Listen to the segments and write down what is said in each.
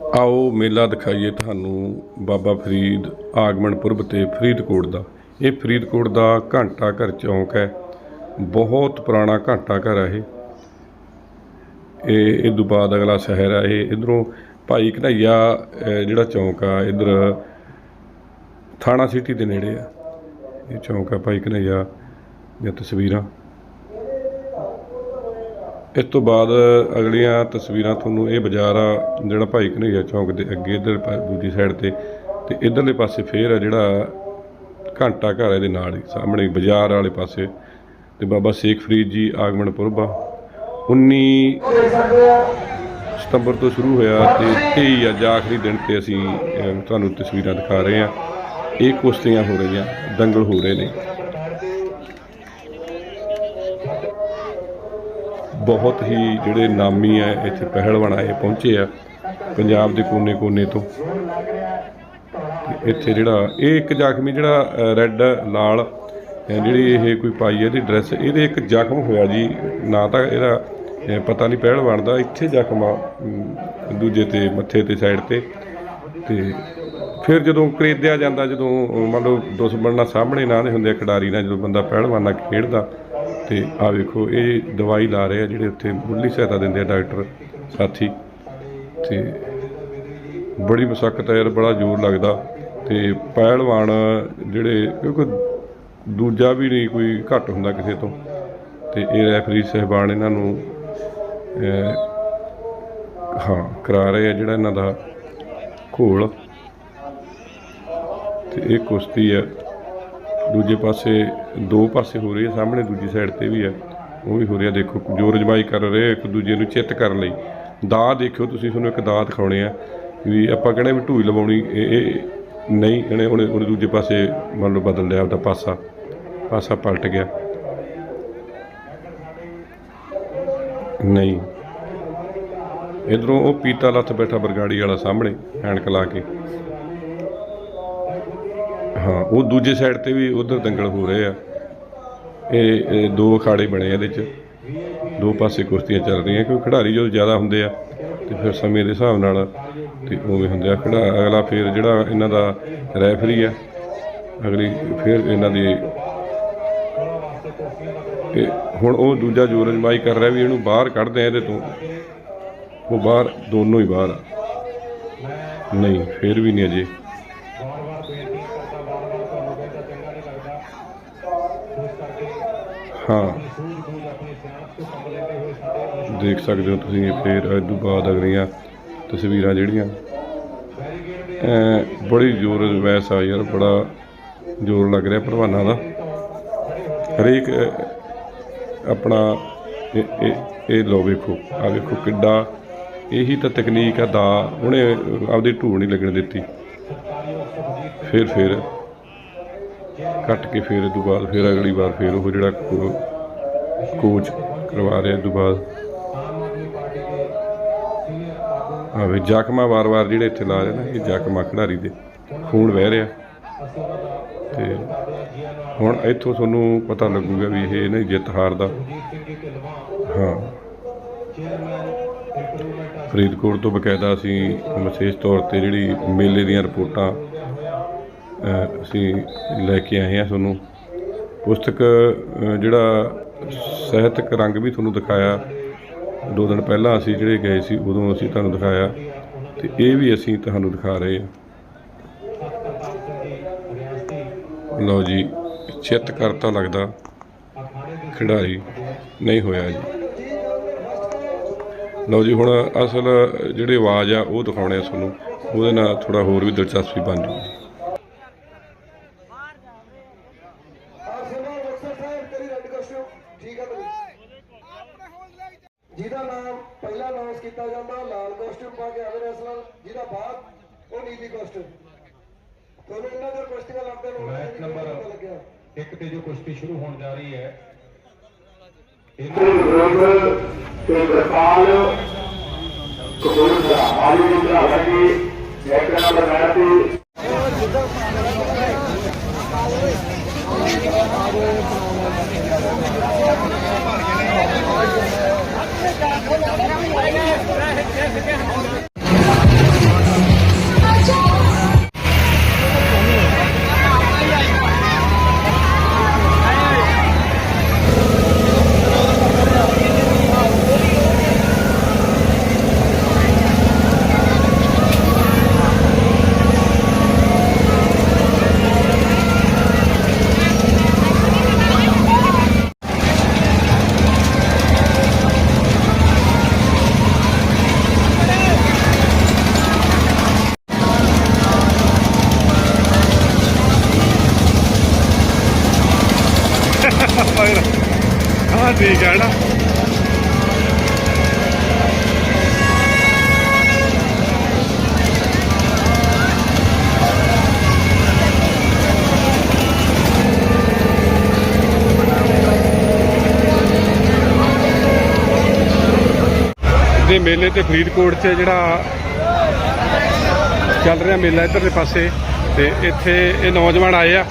ਆਓ ਮੇਲਾ ਦਿਖਾਈਏ ਤੁਹਾਨੂੰ ਬਾਬਾ ਫਰੀਦ ਆਗਮਨ ਪੁਰਬ ਤੇ ਫਰੀਦਕੋਟ ਦਾ। ਇਹ ਫਰੀਦਕੋਟ ਦਾ ਘੰਟਾ ਘਰ ਚੌਂਕ ਹੈ। ਬਹੁਤ ਪੁਰਾਣਾ ਘੰਟਾ ਘਰ ਹੈ ਇਹ। ਇਹ ਇਹ ਤੋਂ ਬਾਅਦ ਅਗਲਾ ਸ਼ਹਿਰ ਹੈ। ਇਹ ਇਧਰੋਂ ਭਾਈ ਘਨਈਆ ਜਿਹੜਾ ਚੌਂਕ ਆ, ਇਧਰ ਥਾਣਾ ਸਿਟੀ ਦੇ ਨੇੜੇ ਆ। ਇਹ ਚੌਂਕ ਆ ਭਾਈ ਘਨਈਆ ਦੀਆਂ ਤਸਵੀਰਾਂ। ਇਸ ਤੋਂ ਬਾਅਦ ਅਗਲੀਆਂ ਤਸਵੀਰਾਂ ਤੁਹਾਨੂੰ ਇਹ ਬਾਜ਼ਾਰ ਆ, ਜਿਹੜਾ ਭਾਈ ਕਨਈਆ ਚੌਂਕ ਦੇ ਅੱਗੇ, ਇਧਰ ਦੂਜੀ ਸਾਈਡ ਤੇ ਤੇ ਇਧਰਲੇ ਪਾਸੇ ਫੇਰ ਆ ਜਿਹੜਾ ਘੰਟਾ ਘਰ ਇਹਦੇ ਨਾਲ ਹੀ, ਸਾਹਮਣੇ ਬਾਜ਼ਾਰ ਵਾਲੇ ਪਾਸੇ। ਤੇ ਬਾਬਾ ਸ਼ੇਖ ਫਰੀਦ ਜੀ, ਆਗਮਨ ਪੁਰਬ ਆ। 19 ਸਤੰਬਰ ਤੋਂ ਸ਼ੁਰੂ ਹੋਇਆ ਤੇ 23 ਅੱਜ ਆਖਰੀ ਦਿਨ ਤੇ ਅਸੀਂ ਤੁਹਾਨੂੰ ਤਸਵੀਰਾਂ ਦਿਖਾ ਰਹੇ ਹਾਂ। ਇਹ ਕੁਸ਼ਤੀਆਂ ਹੋ ਰਹੀਆਂ, ਦੰਗਲ ਹੋ ਰਹੇ ਨੇ। ਬਹੁਤ ਹੀ ਜਿਹੜੇ ਨਾਮੀ ਹੈ ਇੱਥੇ ਪਹਿਲਵਾਨ ਆਏ, ਪਹੁੰਚੇ ਆ ਪੰਜਾਬ ਦੇ ਕੋਨੇ-ਕੋਨੇ ਤੋਂ। ਇੱਥੇ ਜਿਹੜਾ, ਇਹ ਇੱਕ ਜ਼ਖਮੀ ਜਿਹੜਾ ਰੈੱਡ, ਲਾਲ ਜਿਹੜੀ ਇਹ ਕੋਈ ਪਾਈ ਹੈ ਇਹਦੀ ਡਰੈਸ ਇਹਦੇ ਇੱਕ ਜ਼ਖਮ ਹੋਇਆ ਜੀ, ਨਾ ਤਾਂ ਇਹਦਾ ਪਤਾ ਨਹੀਂ ਪਹਿਲਵਾਨ ਦਾ, ਇੱਥੇ ਜ਼ਖਮ ਆ ਦੂਜੇ ਤੇ, ਮੱਥੇ ਤੇ ਸਾਈਡ ਤੇ। ਤੇ ਫਿਰ ਜਦੋਂ ਖਰੀਦਿਆ ਜਾਂਦਾ, ਜਦੋਂ ਮੰਨ ਲਓ, ਦੁਸ਼ਮਣ ਨਾਲ ਸਾਹਮਣੇ ਨਾ ਦੇ ਹੁੰਦੇ ਖਿਡਾਰੀ ਨਾਲ, ਜਦੋਂ ਬੰਦਾ ਪਹਿਲਵਾਨ ਨਾਲ ਖੇਡਦਾ ਤੇ ਆ ਵੇਖੋ, ਇਹ ਦਵਾਈ ਲਾ ਰਹੇ ਆ ਜਿਹੜੇ ਉੱਥੇ ਮੁੱਢਲੀ ਸਹਾਇਤਾ ਦਿੰਦੇ ਆ ਡਾਕਟਰ ਸਾਥੀ। ਤੇ ਬੜੀ ਮੁਸ਼ੱਕਤ ਹੈ ਯਾਰ, ਬੜਾ ਜ਼ੋਰ ਲੱਗਦਾ। ਤੇ ਪਹਿਲਵਾਨ ਜਿਹੜੇ, ਕਿਉਂਕਿ ਦੂਜਾ ਵੀ ਨਹੀਂ ਕੋਈ ਘੱਟ ਹੁੰਦਾ ਕਿਸੇ ਤੋਂ। ਤੇ ਇਹ ਰੈਫਰੀ ਸਹਿਬਾਨ ਇਹਨਾਂ ਨੂੰ ਹਾਂ, ਕਰਾ ਰਹੇ ਆ ਜਿਹੜਾ ਇਹਨਾਂ ਦਾ ਘੋਲ। ਤੇ ਇਹ ਕੁਸ਼ਤੀ ਹੈ ਦੂਜੇ ਪਾਸੇ ਦੋ ਪਾਸੇ ਹੋ ਰਹੀ ਹੈ ਸਾਹਮਣੇ ਦੂਜੀ ਸਾਈਡ ਤੇ ਵੀ ਹੈ ਉਹ ਵੀ ਹੋ ਰਿਹਾ, ਦੇਖੋ ਜੋਰ ਜਮਾਈ ਕਰ ਰਹੇ, ਇੱਕ ਦੂਜੇ ਨੂੰ ਚਿੱਤ ਕਰਨ ਲਈ। ਦਾ ਦੇਖਿਓ ਤੁਸੀਂ, ਤੁਹਾਨੂੰ ਇੱਕ ਦਾ ਦਿਖਾਉਣੇ ਆ ਵੀ ਆਪਾਂ ਕਹਿੰਦੇ ਵੀ ਢੂਈ ਲਵਾਉਣੀ, ਇਹ ਇਹ ਨਹੀਂ, ਇਹਨੇ ਉਹਨੇ ਉਹਨੇ ਦੂਜੇ ਪਾਸੇ ਮੰਨ ਲਓ ਬਦਲ ਲਿਆ, ਆਪਦਾ ਪਾਸਾ ਪਾਸਾ ਪਲਟ ਗਿਆ। ਨਹੀਂ। ਇਧਰੋਂ ਉਹ ਪੀਤਾ ਲੱਥ ਬੈਠਾ ਬਰਗਾੜੀ ਵਾਲਾ ਸਾਹਮਣੇ, ਐਨਕ ਲਾ ਕੇ। ਹਾਂ, ਉਹ ਦੂਜੇ ਸਾਈਡ ਤੇ ਵੀ ਉਧਰ ਦੰਗਲ ਹੋ ਰਹੇ ਆ। ਇਹ ਇਹ ਦੋ ਅਖਾੜੇ ਬਣੇ ਆ ਇਹਦੇ ਚ। ਦੋ ਪਾਸੇ ਕੁਸ਼ਤੀਆਂ ਚੱਲ ਰਹੀਆਂ, ਕਿਉਂਕਿ ਖਿਡਾਰੀ ਜਦੋਂ ਜ਼ਿਆਦਾ ਹੁੰਦੇ ਆ, ਤੇ ਫਿਰ ਸਮੇਂ ਦੇ ਹਿਸਾਬ ਨਾਲ ਤੇ ਉਵੇਂ ਹੁੰਦੇ ਆ। ਖਿਡਾ, ਅਗਲਾ ਫਿਰ ਜਿਹੜਾ ਇਹਨਾਂ ਦਾ ਰੈਫਰੀ ਆ, ਅਗਲੀ ਫਿਰ ਇਹਨਾਂ ਦੀ ਇਹ ਹੁਣ ਉਹ ਦੂਜਾ ਜੋਰ ਅਜਮਾਈ ਕਰ ਰਿਹਾ ਵੀ ਇਹਨੂੰ ਬਾਹਰ ਕੱਢਦੇ ਆ ਇਹਦੇ ਤੋਂ। ਉਹ ਬਾਹਰ, ਦੋਨੋਂ ਹੀ ਬਾਹਰ ਆ। ਨਹੀਂ, ਫਿਰ ਵੀ ਨਹੀਂ ਅਜੇ। ਹਾਂ ਦੇਖ ਸਕਦੇ ਹੋ ਤੁਸੀਂ ਇਹ ਫੇਰ ਇਸ ਤੋਂ ਬਾਅਦ ਅਗਲੀਆਂ ਤਸਵੀਰਾਂ ਜਿਹੜੀਆਂ। ਬੜੀ ਜ਼ੋਰ ਵੈਸ ਆ ਯਾਰ, ਬੜਾ ਜ਼ੋਰ ਲੱਗ ਰਿਹਾ ਭਲਵਾਨਾਂ ਦਾ। ਹਰੇਕ ਆਪਣਾ, ਇਹ ਇਹ ਇਹ ਲੋ ਵੇਖੋ ਆ ਵੇਖੋ ਕਿੱਡਾ, ਇਹੀ ਤਾਂ ਤਕਨੀਕ ਆ, ਦਾ, ਉਹਨੇ ਆਪਦੀ ਢੂੜ ਨਹੀਂ ਲੱਗਣ ਦਿੱਤੀ। ਫਿਰ ਫਿਰ ਕੱਟ ਕੇ ਫਿਰ ਇਹ ਤੋਂ ਬਾਅਦ ਫਿਰ ਅਗਲੀ ਵਾਰ ਫਿਰ ਉਹ ਜਿਹੜਾ ਕੋਚ ਕਰਵਾ ਰਿਹਾ ਇਹ ਤੋਂ ਬਾਅਦ। ਆਵੇ ਜ਼ਖਮਾਂ ਵਾਰ-ਵਾਰ ਜਿਹੜੇ ਇੱਥੇ ਲਾ ਰਹੇ ਨਾ, ਇਹ ਜ਼ਖਮਾਂ ਖਿਡਾਰੀ ਦੇ ਖੂਨ ਵਹਿ ਰਿਹਾ। ਤੇ ਹੁਣ ਇੱਥੋਂ ਤੁਹਾਨੂੰ ਪਤਾ ਲੱਗੂਗਾ ਵੀ ਇਹ ਨਹੀਂ ਜਿੱਤ ਹਾਰ ਦਾ ਹਾਂ। ਫਰੀਦਕੋਟ ਤੋਂ ਬਕਾਇਦਾ ਅਸੀਂ ਵਿਸ਼ੇਸ਼ ਤੌਰ ਤੇ ਜਿਹੜੀ ਮੇਲੇ ਦੀਆਂ ਰਿਪੋਰਟਾਂ ਅਸੀਂ ਲੈ ਕੇ ਆਏ ਹਾਂ ਤੁਹਾਨੂੰ। ਪੁਸਤਕ ਜਿਹੜਾ ਸਾਹਿਤਕ ਰੰਗ ਵੀ ਤੁਹਾਨੂੰ ਦਿਖਾਇਆ। ਦੋ ਦਿਨ ਪਹਿਲਾਂ ਅਸੀਂ ਜਿਹੜੇ ਗਏ ਸੀ, ਉਦੋਂ ਅਸੀਂ ਤੁਹਾਨੂੰ ਦਿਖਾਇਆ। ਤੇ ਇਹ ਵੀ ਅਸੀਂ ਤੁਹਾਨੂੰ ਦਿਖਾ ਰਹੇ ਹਾਂ। ਲਓ ਜੀ, ਚਿੱਤ ਕਰਤਾ ਲੱਗਦਾ, ਖਿਡਾਰੀ ਨਹੀਂ ਹੋਇਆ ਜੀ। ਲਓ ਜੀ, ਹੁਣ ਅਸਲ ਜਿਹੜੀ ਆਵਾਜ਼ ਆ, ਉਹ ਦਿਖਾਉਣੇ ਆ ਤੁਹਾਨੂੰ। ਉਹਦੇ ਨਾਲ ਥੋੜਾ ਹੋਰ ਵੀ ਦਿਲਚਸਪੀ ਬਣ ਜੂਗੀ। Match number. ਪਤਾ ਤੇ ਜੋ ਕੁਸ਼ਤੀ ਸ਼ੁਰੂ ਹੋਣ ਜਾ ਰਹੀ ਹੈ। ਗੁਰੂਗੁਰੂ ਤੇ ਕਿਰਪਾਲ ਕਬੂਲ ਦਾ ਦੀ ਭਰਾ ਜੀ ਇੱਕ ਨੰਬਰ ਮੈਚ ਤੇ ਠੀਕ ਹੈ ਨਾ। ਦੇ ਮੇਲੇ ਤੇ ਫਰੀਦਕੋਟ 'ਚ ਜਿਹੜਾ ਚੱਲ ਰਿਹਾ ਮੇਲਾ ਇਧਰਲੇ ਪਾਸੇ ਤੇ ਇੱਥੇ ਇਹ ਨੌਜਵਾਨ ਆਏ ਆ।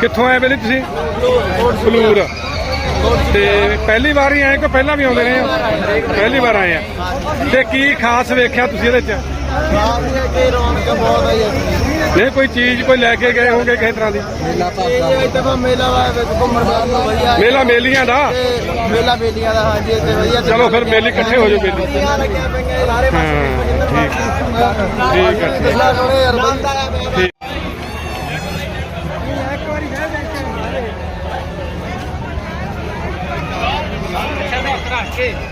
ਕਿੱਥੋਂ ਆਏ ਵੇਲੇ ਤੁਸੀਂ? ਫਲੂਰ। ਤੇ ਪਹਿਲੀ ਵਾਰ ਹੀ ਆਏ ਕਿ ਪਹਿਲਾਂ ਵੀ ਆਉਂਦੇ ਰਹੇ ਹੋ? ਪਹਿਲੀ ਵਾਰ ਆਏ ਆ। ਤੇ ਕੀ ਖਾਸ ਵੇਖਿਆ ਤੁਸੀਂ ਇਹਦੇ 'ਚ? ਨਹੀਂ ਕੋਈ ਚੀਜ਼ ਕੋਈ ਲੈ ਕੇ ਗਏ ਹੋਗੇ ਕਿਸੇ ਤਰ੍ਹਾਂ ਦੀ? ਮੇਲਾ ਘੁੰਮਣ ਵਧੀਆ ਮੇਲੀਆਂ ਦਾ? ਮੇਲਾ ਮੇਲੀਆਂ ਦਾ ਹਾਂਜੀ ਇੱਥੇ ਵਧੀਆ ਚਲੋ ਫਿਰ ਮੇਲੇ ਇਕੱਠੇ ਹੋ ਜਾਓ ਮੇਲੇ। ਠੀਕ। ਠੀਕ ਹੈ ਠੀਕ। Okay.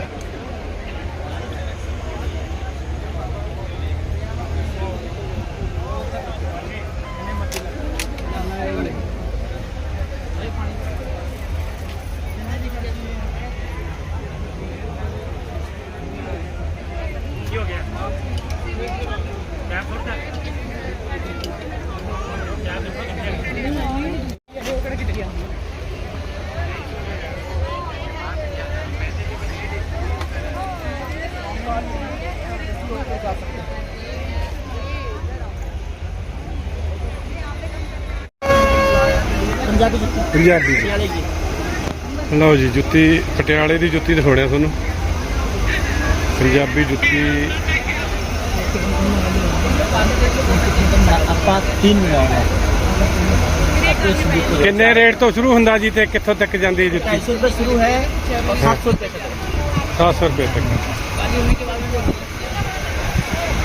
ਪੰਜਾਬੀ ਜੁੱਤੀ। ਪਟਿਆਲੇ ਦੀ। ਲਓ ਜੀ ਜੁੱਤੀ ਪਟਿਆਲੇ ਦੀ ਜੁੱਤੀ ਦਿਖਾਉਣਿਆ ਤੁਹਾਨੂੰ। ਪੰਜਾਬੀ ਜੁੱਤੀ। ਆਪਾਂ 3 ਮਿਲਾਉਣਾ ਕਿੰਨੇ ਰੇਟ ਤੋਂ ਸ਼ੁਰੂ ਹੁੰਦਾ ਜੀ ਤੇ ਕਿੱਥੋਂ ਤੱਕ ਜਾਂਦੀ ਹੈ ਜੁੱਤੀ? ਸ਼ੁਰੂ ਹੈ 700 ਰੁਪਏ ਤੱਕ। 700 ਰੁਪਏ ਤੱਕ।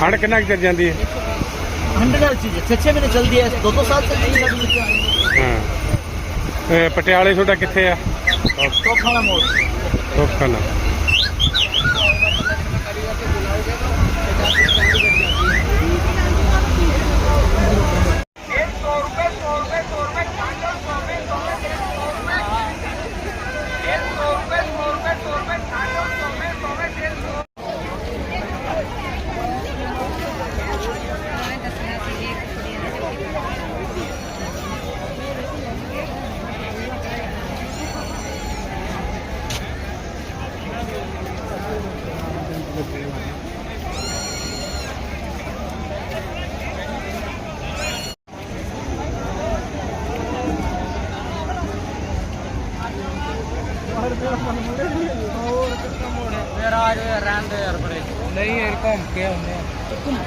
ਹੜ ਕਿੰਨਾ ਕਿ ਜਾਂਦੀ ਹੈ? 100 ਨਾਲ ਚੀਜ਼ 6 6 ਮਹੀਨੇ ਚਲਦੀ ਹੈ 2 2 ਸਾਲ ਚਲਦੀ ਹਾਂ। ਪਟਿਆਲੇ ਤੁਹਾਡਾ ਕਿੱਥੇ ਆ? ਟੋਖਾਣਾ ਮੋੜ। ਟੋਖਾਣਾ ਨਹੀਂ ਇਹ ਘੁੰਮ ਕੇ ਆਉਂਦੇ ਆ। ਘੁੰਮ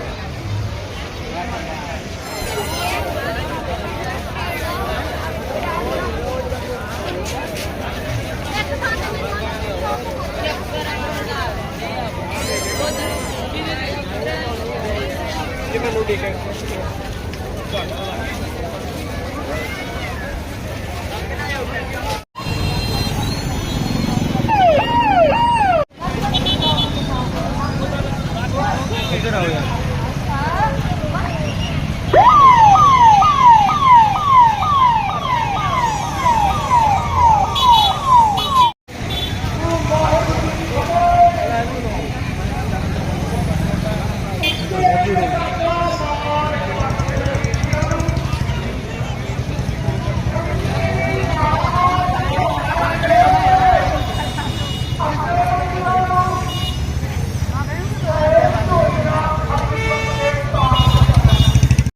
ਜਿਵੇਂ ਨੂੰ ਦੇਖੇ